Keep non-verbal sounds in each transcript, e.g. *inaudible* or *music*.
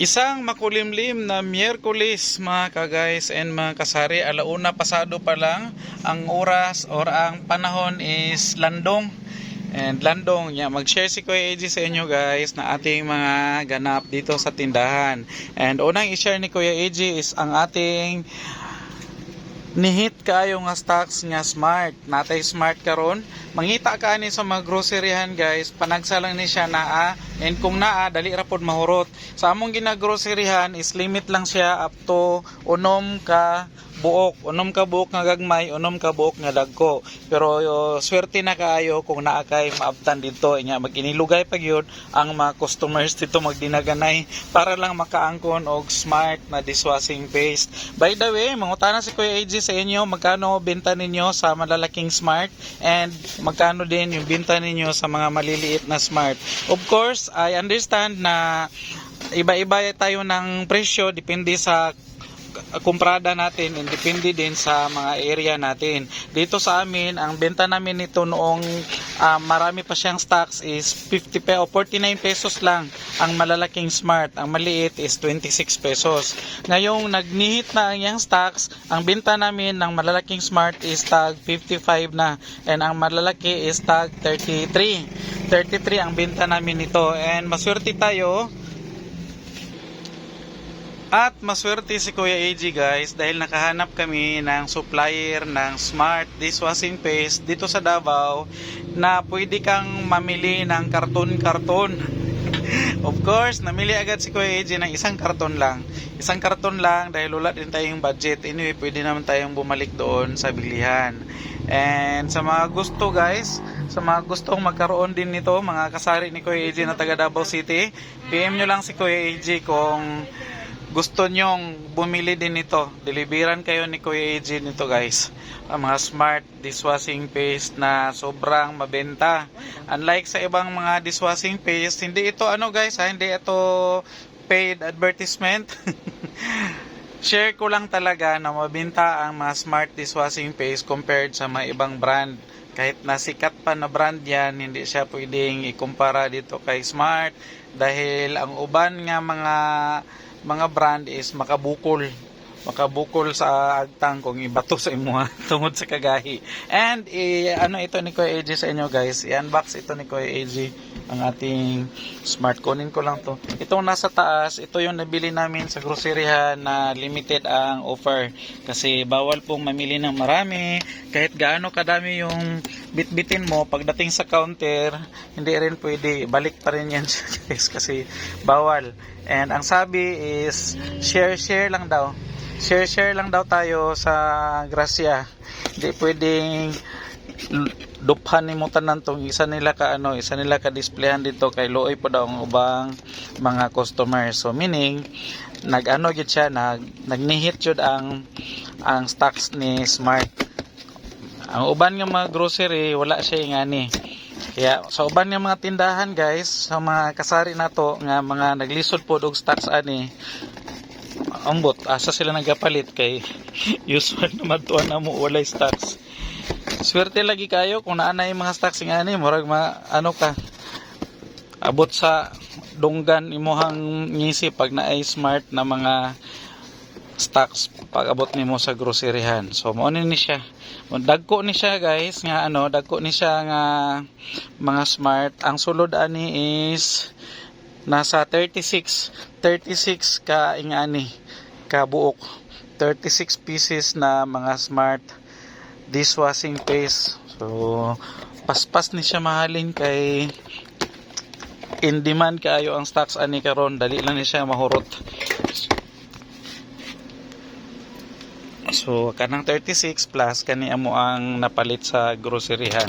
Isang makulimlim na Miyerkules mga ka-guys and mga kasari, alauna pasado pa lang ang oras or ang panahon is landong. And landong, yeah, mag-share si Kuya AJ sa inyo guys na ating mga ganap dito sa tindahan. And unang i-share ni Kuya AJ is ang ating nihit kayo nga stocks nga smart. Natay smart karon. Mangita ka ni sa mga groceryhan guys. Panagsa lang ni siya naa. And kung naa dali ra pod mahurot. Sa among ginagroceryhan is limit lang siya up to unom ka buok unom ka buok nga gagmay unom ka buok nga dagko. Pero yo, swerte na kaayo kung naa kay maabtan dito. Inya maginilugay pag yun ang mga customers dito magdinaganay para lang makaangkon og smart na dishwashing paste. By the way mangutana si Kuya AJ sa inyo magkano benta ninyo sa malalaking smart? And magkano din yung benta ninyo sa mga maliliit na smart? Of course I understand na iba-iba tayo ng presyo depende sa kumprada natin and depende din sa mga area natin. Dito sa amin, ang benta namin nito noong ah, marami pa siyang stocks is 50 pe o 49 pesos lang ang malalaking smart. Ang maliit is 26 pesos. Ngayong nagnihit na ang iyang stocks, ang benta namin ng malalaking smart is tag 55 na and ang malalaki is tag 33. 33 ang benta namin nito and maswerte tayo at maswerte si Kuya AG guys dahil nakahanap kami ng supplier ng smart dishwashing paste dito sa Davao na pwede kang mamili ng karton-karton. *laughs* of course, namili agad si Kuya AG ng isang karton lang. Isang karton lang dahil wala din tayong budget. Anyway, pwede naman tayong bumalik doon sa bilihan. And sa mga gusto guys, sa mga gustong magkaroon din nito, mga kasari ni Kuya AG na taga Davao City, PM nyo lang si Kuya AG kung gusto nyong bumili din nito, deliveran kayo ni Kuya AJ nito guys. Ang mga smart dishwashing paste na sobrang mabenta. Unlike sa ibang mga dishwashing paste, hindi ito ano guys, ha? hindi ito paid advertisement. *laughs* Share ko lang talaga na mabenta ang mga smart dishwashing paste compared sa mga ibang brand. Kahit nasikat pa na brand yan, hindi siya pwedeng ikumpara dito kay Smart dahil ang uban nga mga mga brand is makabukol makabukol sa agtang kung ibato sa imuha *laughs* tungod sa kagahi. And i ano ito ni Kuya AJ sa inyo guys? I-unbox ito ni Kuya AJ ang ating smart kunin ko lang to. Itong nasa taas ito yung nabili namin sa groceryhan na limited ang offer. Kasi bawal pong mamili ng marami. Kahit gaano kadami yung bitbitin mo pagdating sa counter hindi rin pwede. Balik pa rin yan *laughs* guys kasi bawal. And ang sabi is share share lang daw share share lang daw tayo sa Gracia. Hindi pwedeng duphan ni mo tanan tong isa nila ka ano isa nila ka displayhan dito kay looy po daw ang ubang mga customers so meaning nag ano gyud siya nag nagnihit jud ang ang stocks ni Smart. Ang uban nga mga grocery wala siya ingani kaya sa uban nga mga tindahan guys sa mga kasari nato nga mga naglisod po og stocks ani ambot asa sila nagapalit kay *laughs* usual na matuan na mo walay stocks. Swerte lagi kayo kung naa na yung mga stocks nga ani murag ma ano ka abot sa dunggan imuhang ngisi pag naay smart na mga stocks pag abot nimo sa groceryhan. So mo ni siya. Dagko ni siya guys nga ano dagko ni siya nga mga smart. Ang sulod ani is nasa 36 36 ka ingani ka buok. 36 pieces na mga smart dishwashing paste so paspas ni siya mahalin kay in demand kaayo ang stocks ani karon. Dali lang ni siya mahurot. So, kanang 36 plus kani amo ang napalit sa groceryhan.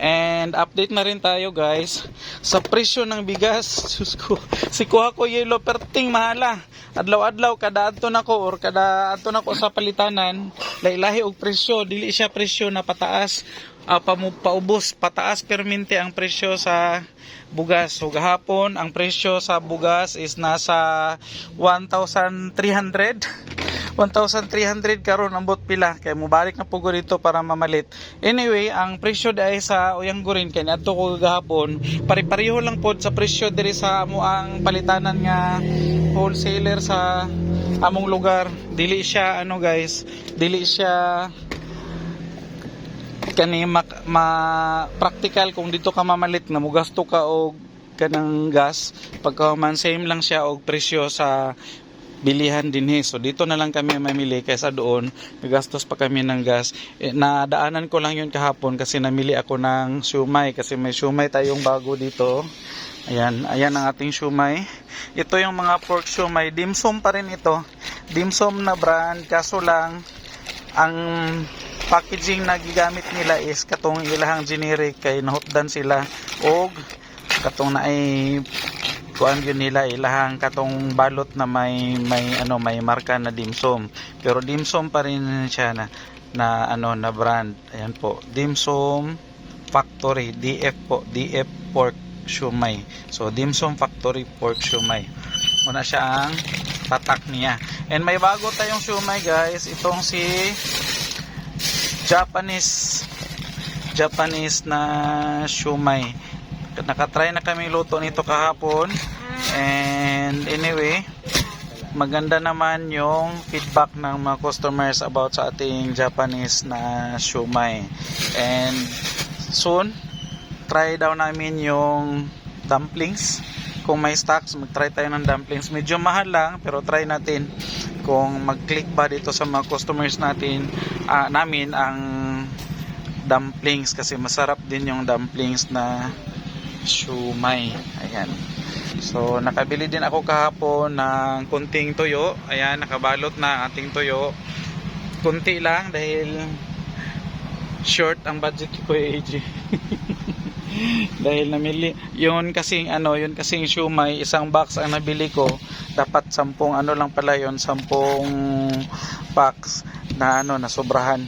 And update na rin tayo guys sa presyo ng bigas. *laughs* Sus ko, si kuha ko yellow perting mahala. Adlaw-adlaw kada adto nako or kada adto nako sa palitanan, lailahi og presyo, dili siya presyo na pataas. Uh, pamu, paubos, pataas permente ang presyo sa bugas. So gahapon ang presyo sa bugas is nasa 1,300 1,300 karon ang bot pila kay mubalik na pugo dito para mamalit. Anyway, ang presyo dai sa uyang gurin kay adto ko gahapon, pare-pareho lang pod sa presyo diri sa amo ang palitanan nga wholesaler sa among lugar. Dili siya ano guys, dili siya kani ma, ma- practical kung dito ka mamalit na mugasto ka og kanang gas pagka man same lang siya og presyo sa bilihan dinhi. So dito na lang kami mamili kaysa doon nagastos pa kami ng gas. Eh, nadaanan ko lang yun kahapon kasi namili ako ng siumay kasi may siumay tayong bago dito. Ayan, ayan ang ating siumay. Ito yung mga pork siumay. Dimsum pa rin ito. Dimsum na brand kaso lang ang packaging na gigamit nila is katong ilahang generic kay nahutdan sila og katong na ay kuan yun nila ilahang katong balot na may may ano may marka na dimsum. Pero dimsum pa rin siya na na ano na brand. Ayan po. Dimsum factory DF po. DF pork shumai so dimsum factory pork shumai muna siya ang tatak niya. And may bago tayong shumai guys. Itong si Japanese Japanese na shumai nakatry na kami luto nito kahapon and anyway maganda naman yung feedback ng mga customers about sa ating Japanese na shumai. And soon try daw namin yung dumplings. Kung may stocks mag-try tayo ng dumplings. Medyo mahal lang pero try natin kung mag-click ba dito sa mga customers natin ah, namin ang dumplings. Kasi masarap din yung dumplings na shumai. Ayan so nakabili din ako kahapon ng kunting tuyo ayan nakabalot na ating tuyo kunti lang dahil short ang budget ko AJ *laughs* dahil namili. Yun kasing ano yun kasing shumai isang box ang nabili ko. Dapat sampung ano lang pala yun sampung packs na ano na sobrahan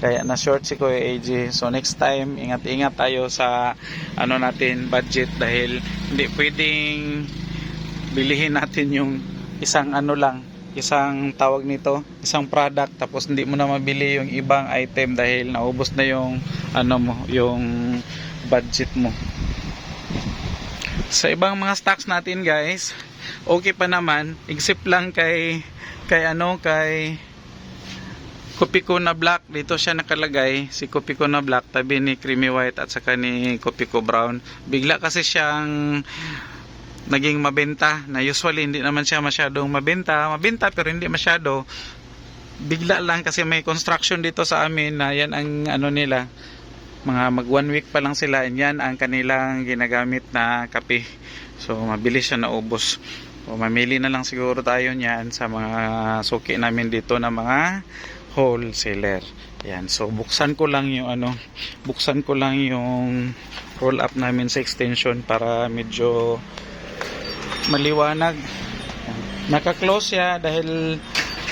kaya na short si Kuya AJ so next time ingat-ingat tayo sa ano natin budget dahil hindi pwedeng bilihin natin yung isang ano lang isang tawag nito isang product tapos hindi mo na mabili yung ibang item dahil naubos na yung ano mo yung budget mo. Sa ibang mga stocks natin guys okay pa naman. Except lang kay kay ano kay Kopiko na black dito siya nakalagay. Si Kopiko na black tabi ni creamy white at saka ni Kopiko brown. Bigla kasi siyang naging mabenta na usually hindi naman siya masyadong mabenta. Mabenta pero hindi masyado. Bigla lang kasi may construction dito sa amin na yan ang ano nila. Mga mag one week pa lang sila and yan ang kanilang ginagamit na kape. So mabilis siya naubos. So, mamili na lang siguro tayo niyan sa mga suki namin dito na mga wholesaler. Yan. So buksan ko lang yung ano buksan ko lang yung roll up namin sa extension para medyo maliwanag. Naka-close siya dahil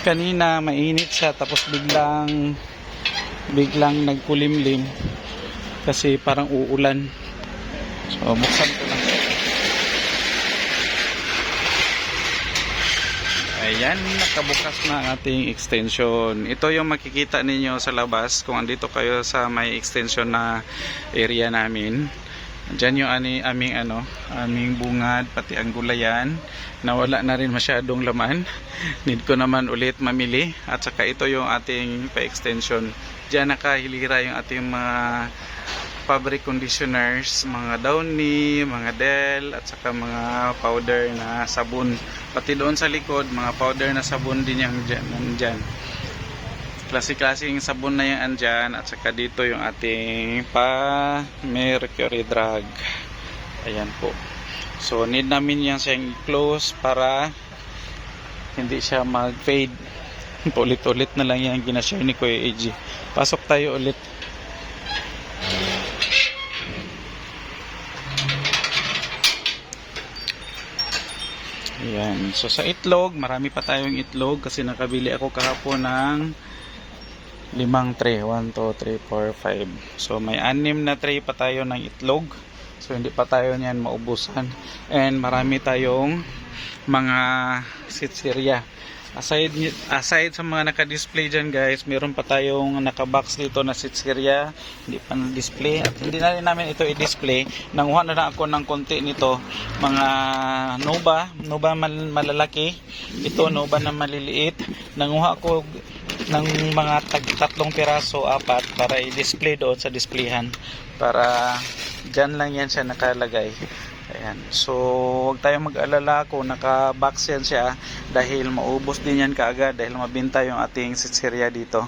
kanina mainit siya tapos biglang biglang nagkulimlim kasi parang uulan. So buksan ko lang ayan nakabukas na ating extension ito yung makikita ninyo sa labas kung andito kayo sa may extension na area namin Diyan yung ani, aming ano, aming bungad, pati ang gulayan. Nawala na rin masyadong laman. *laughs* Need ko naman ulit mamili. At saka ito yung ating pa-extension. Diyan nakahilira yung ating mga fabric conditioners, mga Downy, mga Dell, at saka mga powder na sabon. Pati doon sa likod, mga powder na sabon din yung dyan. nandyan. Klase-klaseng sabon na yung andyan at saka dito yung ating pa mercury drug. Ayan po. So need namin yan siyang close para hindi siya mag fade *laughs* ulit-ulit na lang yan ginashare ni Kuya AG pasok tayo ulit Ayan. So sa itlog, marami pa tayong itlog kasi nakabili ako kahapon ng limang tray. 1, 2, 3, 4, 5 so may anim na tray pa tayo ng itlog. So hindi pa tayo niyan maubusan. And marami tayong mga sitsirya Aside, aside sa mga naka-display dyan guys, meron pa tayong naka-box dito na sitseria. Hindi pa na-display. At hindi na rin namin ito i-display. Nanguha na lang ako ng konti nito. Mga Nova. Nova mal- malalaki. Ito Nova na maliliit. Nanguha ako ng mga tag tatlong piraso, apat para i-display doon sa displayhan. Para dyan lang yan siya nakalagay. Ayan. So, huwag tayong mag-alala kung naka-box yan siya dahil maubos din yan kaagad dahil mabinta yung ating sitseria dito.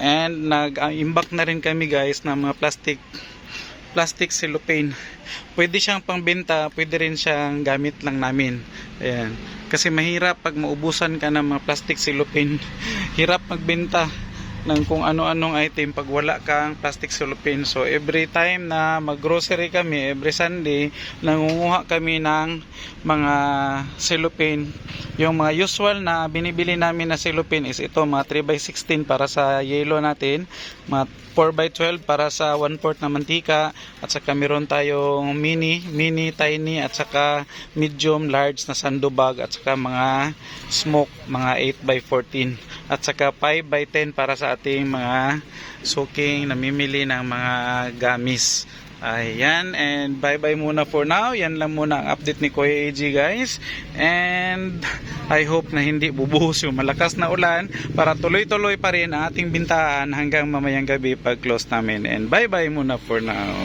And nag-imbak na rin kami guys ng mga plastic plastic cellophane. Pwede siyang pangbenta, pwede rin siyang gamit lang namin. Ayan. Kasi mahirap pag maubusan ka ng mga plastic cellophane. *laughs* Hirap magbenta ng kung ano-anong item pag wala kang plastic cellophane. So every time na mag-grocery kami, every Sunday, nangunguha kami ng mga cellophane. Yung mga usual na binibili namin na cellophane is ito, mga 3x16 para sa yellow natin, mga 4x12 para sa 1 4 na mantika, at saka meron tayong mini, mini, tiny, at saka medium, large na sandubag, at saka mga smoke, mga 8x14 at saka 5 by 10 para sa ating mga suking namimili ng mga gamis. Ayan, and bye-bye muna for now. Yan lang muna ang update ni Kuya AG guys. And I hope na hindi bubuhos yung malakas na ulan para tuloy-tuloy pa rin ang ating bintahan hanggang mamayang gabi pag close namin. And bye-bye muna for now.